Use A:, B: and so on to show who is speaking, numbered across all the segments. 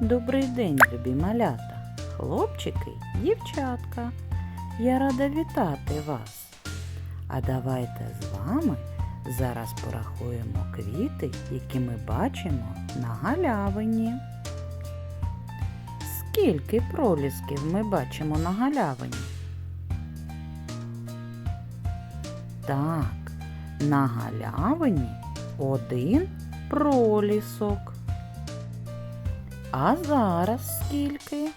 A: Добрий день, любі малята, хлопчики, дівчатка. Я рада вітати вас. А давайте з вами зараз порахуємо квіти, які ми бачимо на галявині. Скільки пролісків ми бачимо на галявині? Так, на галявині один пролісок. А зараз скільки?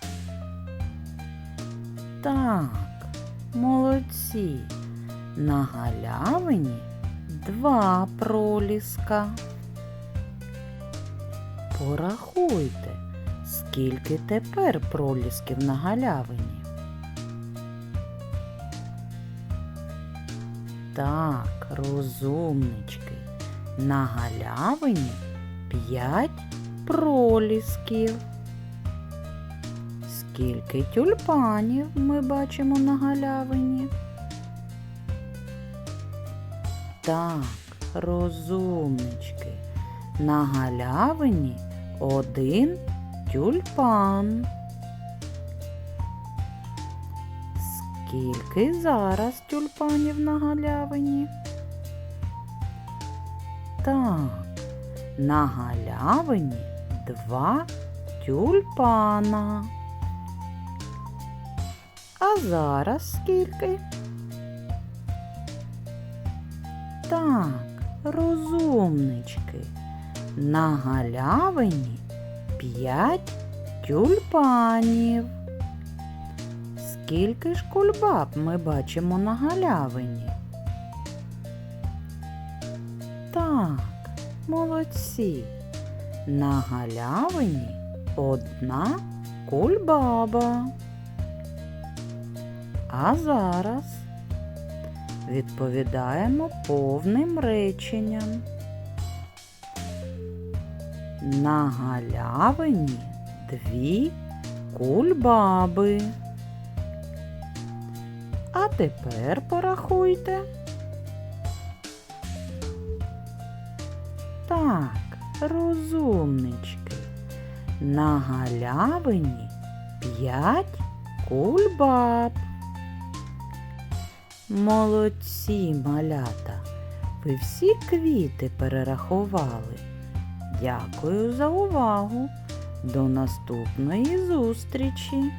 A: Так, молодці. На галявині два проліска. Порахуйте, скільки тепер пролісків на галявині. Так, розумнички. На галявині п'ять пролісків. Скільки тюльпанів ми бачимо на галявині? Так, розумнички. На галявині один тюльпан. Скільки зараз тюльпанів на галявині? Так, на галявині два тюльпана. А зараз скільки? Так, розумнички. На галявині п'ять тюльпанів. Скільки ж кульбаб ми бачимо на галявині? Так, молодці. На галявині одна кульбаба. А зараз відповідаємо повним реченням. На галявині дві кульбаби. А тепер порахуйте. Так, розумнички. На галявині п'ять кульбаб. Молодці, малята. Ви всі квіти перерахували. Дякую за увагу. До наступної зустрічі!